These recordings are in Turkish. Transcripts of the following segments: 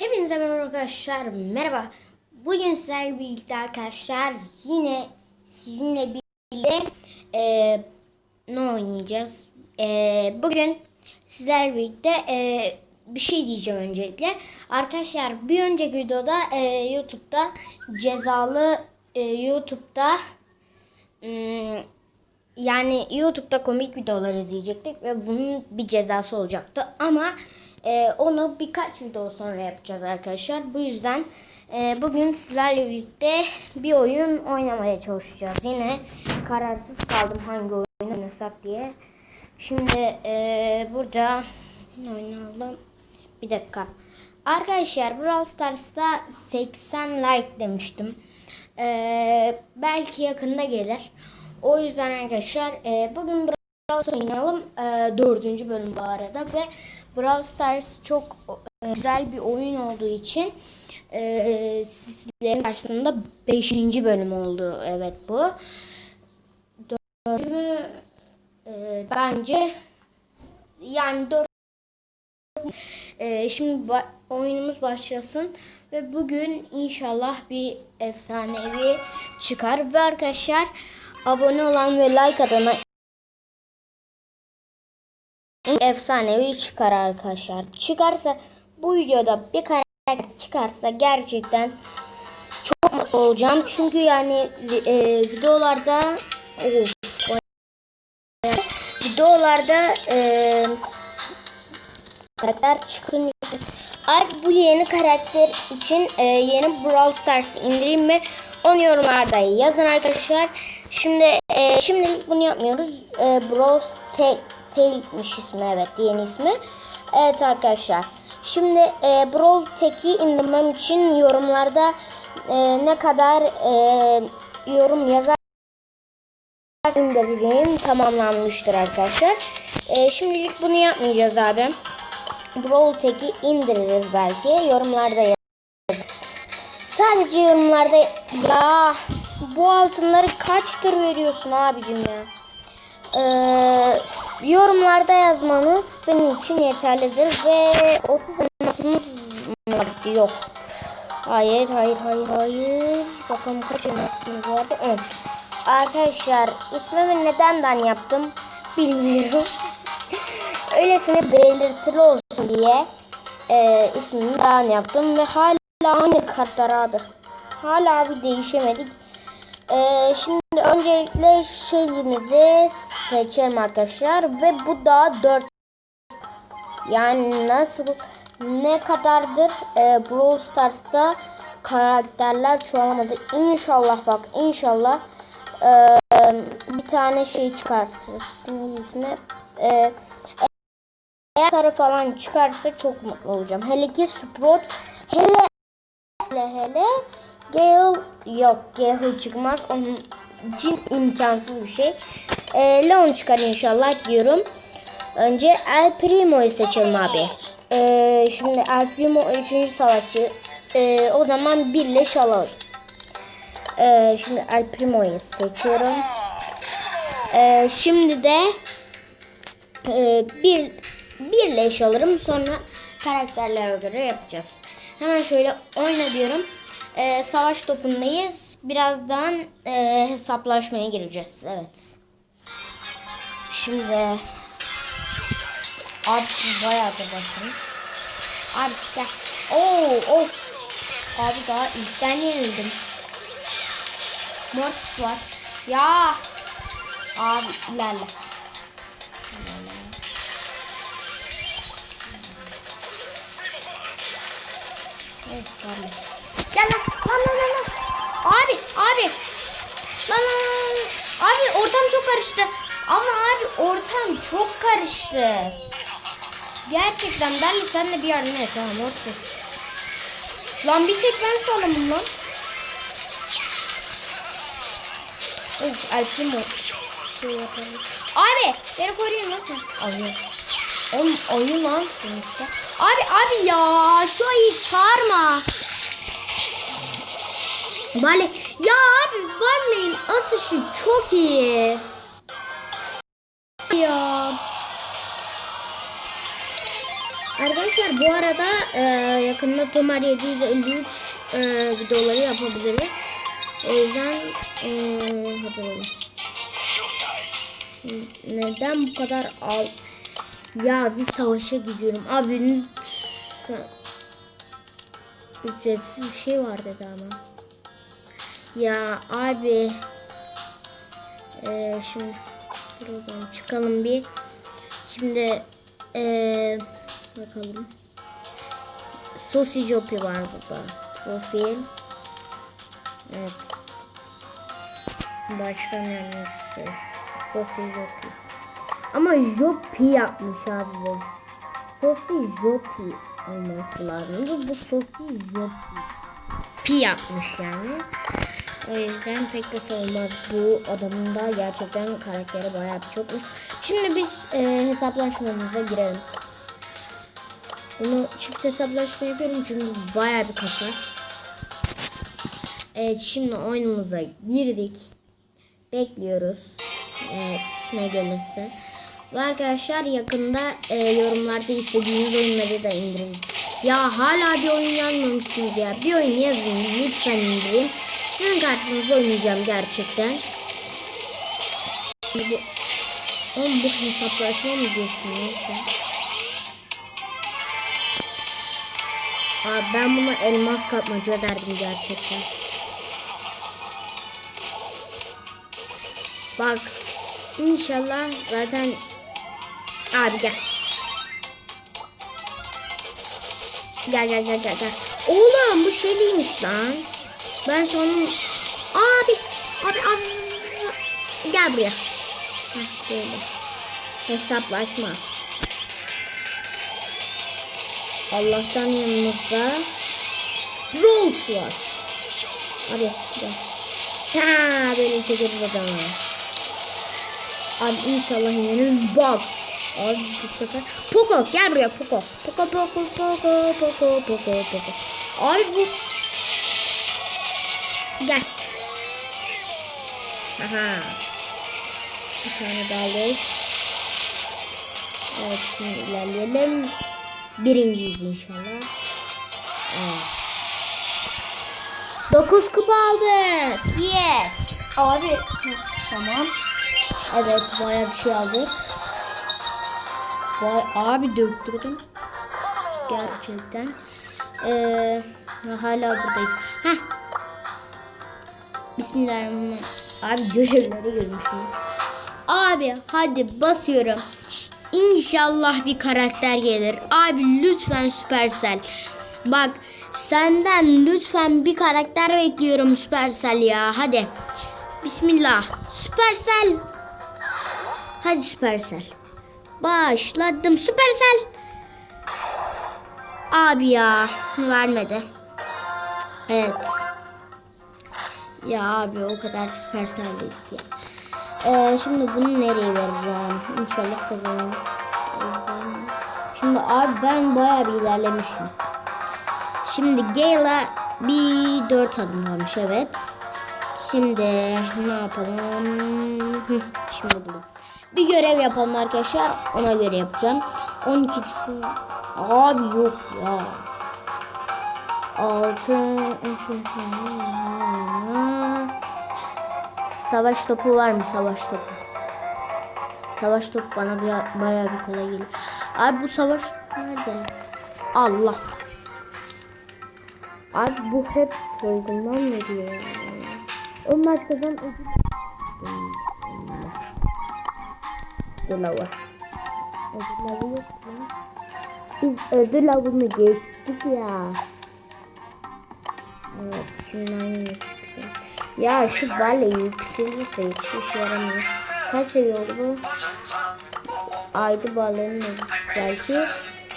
Hepinize merhaba arkadaşlar. Merhaba. Bugün sizlerle birlikte arkadaşlar yine sizinle birlikte e, ne oynayacağız? E, bugün sizlerle birlikte e, bir şey diyeceğim öncelikle. Arkadaşlar bir önceki videoda e, YouTube'da cezalı e, YouTube'da hmm, yani YouTube'da komik videolar izleyecektik ve bunun bir cezası olacaktı. Ama e, onu birkaç video sonra yapacağız arkadaşlar. Bu yüzden e, bugün sizlerle birlikte bir oyun oynamaya çalışacağız. Yine kararsız kaldım hangi oyunu oynasak diye. Şimdi e, burada oynayalım? Bir dakika. Arkadaşlar Brawl Stars'ta 80 like demiştim. E, belki yakında gelir. O yüzden arkadaşlar e, bugün Brawl Stars oynayalım. E, dördüncü bölüm bu arada ve Brawl Stars çok e, güzel bir oyun olduğu için e, sizlerin karşısında beşinci bölüm oldu. Evet bu. Dördüncü e, bence yani dört ee, şimdi ba- oyunumuz başlasın ve bugün inşallah bir efsanevi çıkar ve arkadaşlar abone olan ve like atana efsanevi çıkar arkadaşlar. Çıkarsa bu videoda bir karakter çıkarsa gerçekten çok mutlu olacağım. Çünkü yani e, videolarda of, videolarda e, karakter çıkınca Abi bu yeni karakter için e, yeni Brawl Stars indireyim mi? Onu yorumlarda yazın arkadaşlar. Şimdi e, şimdilik bunu yapmıyoruz. E, Brawl Tail, Tail'miş ismi evet yeni ismi. Evet arkadaşlar. Şimdi e, Brawl Tech'i indirmem için yorumlarda e, ne kadar e, yorum yazar indireceğim tamamlanmıştır arkadaşlar. E, şimdilik bunu yapmayacağız abi. Brawl Tech'i indiririz belki. Yorumlarda yazın. Sadece yorumlarda ya bu altınları kaç tır veriyorsun abicim ya. Ee, yorumlarda yazmanız benim için yeterlidir ve 30 elmasımız yok. Hayır hayır hayır hayır. Bakalım kaç elmasımız vardı. Evet. Arkadaşlar ismimi neden ben yaptım bilmiyorum. Öylesine belirtili olsun diye e, ismimi ben yaptım ve hala aynı kartlar abi. Hala bir değişemedik. E, şimdi öncelikle şeyimizi seçelim arkadaşlar ve bu da 4 yani nasıl ne kadardır e, Brawl Stars'ta karakterler çoğalmadı. İnşallah bak inşallah e, bir tane şey çıkartırız. Ne ismi? E, eğer sarı falan çıkarsa çok mutlu olacağım. Hele ki Sprout hele hele hele Gale yok Gale çıkmaz. Onun için imkansız bir şey. E, Leon çıkar inşallah diyorum. Önce El Primo'yu seçelim abi. E, şimdi El Primo 3. savaşçı. E, o zaman birleş alalım. E, şimdi El Primo'yu seçiyorum. E, şimdi de e, bir birleş alırım. Sonra karakterlere göre yapacağız. Hemen şöyle oyna diyorum. Ee, savaş topundayız. Birazdan e, hesaplaşmaya gireceğiz. Evet. Şimdi abi bayağı da başlamış. Abi gel. Oo of. Abi daha ilkten yenildim. Mortis var. Ya. Abi ilerle. Evet gelme. Gel lan lan lan lan. lan. Abi abi. Lan. Abi ortam çok karıştı. Ama abi ortam çok karıştı. Gerçekten de seninle bir yardım et tamam ortasız. Lan bir tek ben sağlamım lan. Of Alp'im. Şey. Abi beni koruyun lan. Alıyor. Oğlum ayı lan sonuçta. Abi abi ya şu ayı çağırma. Bale ya abi Barley'in atışı çok iyi. Ya. Arkadaşlar bu arada e, yakında Tomar 753 e, videoları yapabiliriz. O yüzden e, hazır. Neden bu kadar al... Ya bir savaşa gidiyorum. Abi. Ücretsiz bir şey var dedi ama. Ya abi. Ee, şimdi buradan çıkalım bir. Şimdi ee, bakalım. Sosijopi var burada. Profil. Evet. Başka ne? Sosijopi. Ama Jopi yapmış abi bu. Sosi Jopi olması lazım. Bu, Sosi Jopi. Pi yapmış yani. O yüzden pek de savunmaz. Bu adamın da gerçekten karakteri bayağı bir çokmuş. Şimdi biz e, hesaplaşmamıza girelim. Bunu çift hesaplaşma yapıyorum çünkü bayağı bir kasar. Evet şimdi oyunumuza girdik. Bekliyoruz. Evet ne gelirse. Ve arkadaşlar yakında e, yorumlarda istediğiniz oyunları da indirin. Ya hala bir oyun yazmamışsınız ya. Bir oyun yazın lütfen indirin. Sizin karşınızda oynayacağım gerçekten. Şimdi bu, bu hesaplaşma mı diyorsun yoksa? Abi ben buna elmas kapmaca derdim gerçekten. Bak inşallah zaten abi gel. Gel gel gel gel gel. Oğlum bu şeyliymiş lan. Ben sonra abi abi abi gel buraya. Heh, böyle. Hesaplaşma. Allah'tan yanımızda Sprout var. Abi gel. Ha böyle çekeriz adamı. Abi inşallah yeniriz bak. Abi bu sefer Poco gel buraya Poco. Poco Poco Poco Poco Poco Poco. Abi bu Gel. Aha. Bir tane daha leş. Evet şimdi ilerleyelim. Birinciyiz inşallah. Evet. 9 kupa aldık. Yes. Abi. Tamam. Evet bayağı bir şey aldık. Vay abi döktürdüm. Gerçekten. Ee, hala buradayız. Heh. Bismillahirrahmanirrahim. Abi görevleri görmüşüm. Abi hadi basıyorum. İnşallah bir karakter gelir. Abi lütfen Supercell. Bak senden lütfen bir karakter bekliyorum Supercell ya. Hadi. Bismillah. Supercell. Hadi Supercell. Başladım. Supercell. Abi ya vermedi. Evet. Ya abi o kadar Supercell dedik ya. Ee, şimdi bunu nereye vereceğim? İnşallah kazanırız. Şimdi abi ben bayağı bir ilerlemişim. Şimdi Gale'a bir dört adım varmış evet. Şimdi ne yapalım? Şimdi bunu. Bir görev yapalım arkadaşlar. Ona göre yapacağım. 12 şu- Abi yok ya. 6 Savaş topu var mı savaş topu? Savaş topu bana bir, bayağı bir kolay geliyor. Abi bu savaş nerede? Allah. Abi bu hep soygundan veriyor. ya. O başkadan ödül. Ödül avı. Ödül avı yok ya. Biz ödül avını geçtik ya. Aynı Ya şu bale yükselirse hiç yaramıyor. Kaç seviye oldu bu? Aydı oldu belki.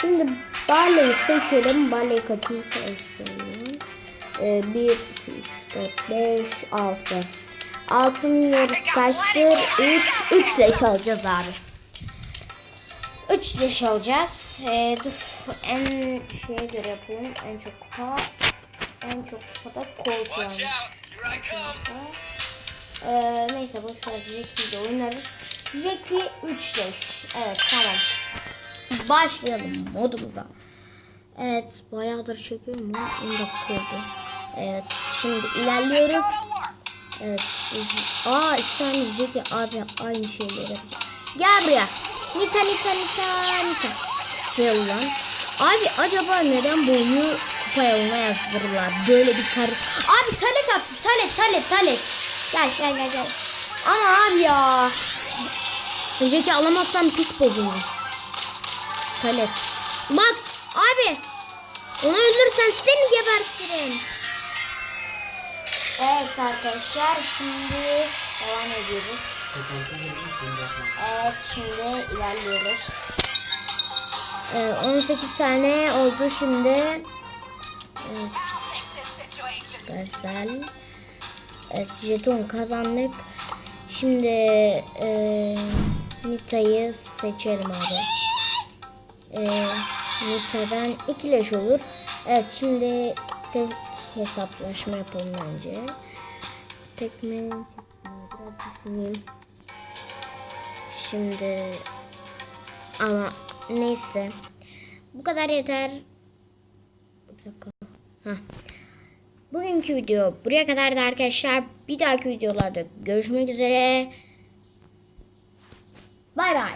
Şimdi baleyi seçelim. Baleyi kaçıncı seçelim? Ee, 1, 2, 3, 4, 5, 6. Altının yarısı kaçtır? 3. 3 leş alacağız abi. 3 leş alacağız. Ee, dur en şeye göre yapıyorum. En çok kupa. En çok Colt yani. Ee, neyse boş ver Jackie'yi de oynarız. Jackie 3 leş. Evet tamam. başlayalım modumuza. Evet bayağıdır çekiyorum bunu. 10 dakika oldu. Evet şimdi ilerliyoruz. Evet. Aa iki tane Jackie abi aynı şeyleri yapacak. Gel buraya. Nita Nita Nita Nita. Gel lan. Abi acaba neden boyu kupa yoluna yazdırırlar? Böyle bir karı. Abi talet attı. Talet talet talet. Gel gel gel gel. Ama abi ya. Jackie alamazsam pis bozulmuş. Talet. Bak abi. Onu öldürsen seni gebertirim. Evet arkadaşlar şimdi devam ediyoruz. Evet şimdi ilerliyoruz. Ee, 18 tane oldu şimdi. Evet. Güzel. Evet jeton kazandık. Şimdi e, Nita'yı seçelim abi. E, Nita'dan iki olur. Evet şimdi tek hesaplaşma yapalım bence. Tek mi? Şimdi ama neyse. Bu kadar yeter. Bugünkü video buraya kadardı arkadaşlar. Bir dahaki videolarda görüşmek üzere. Bay bay.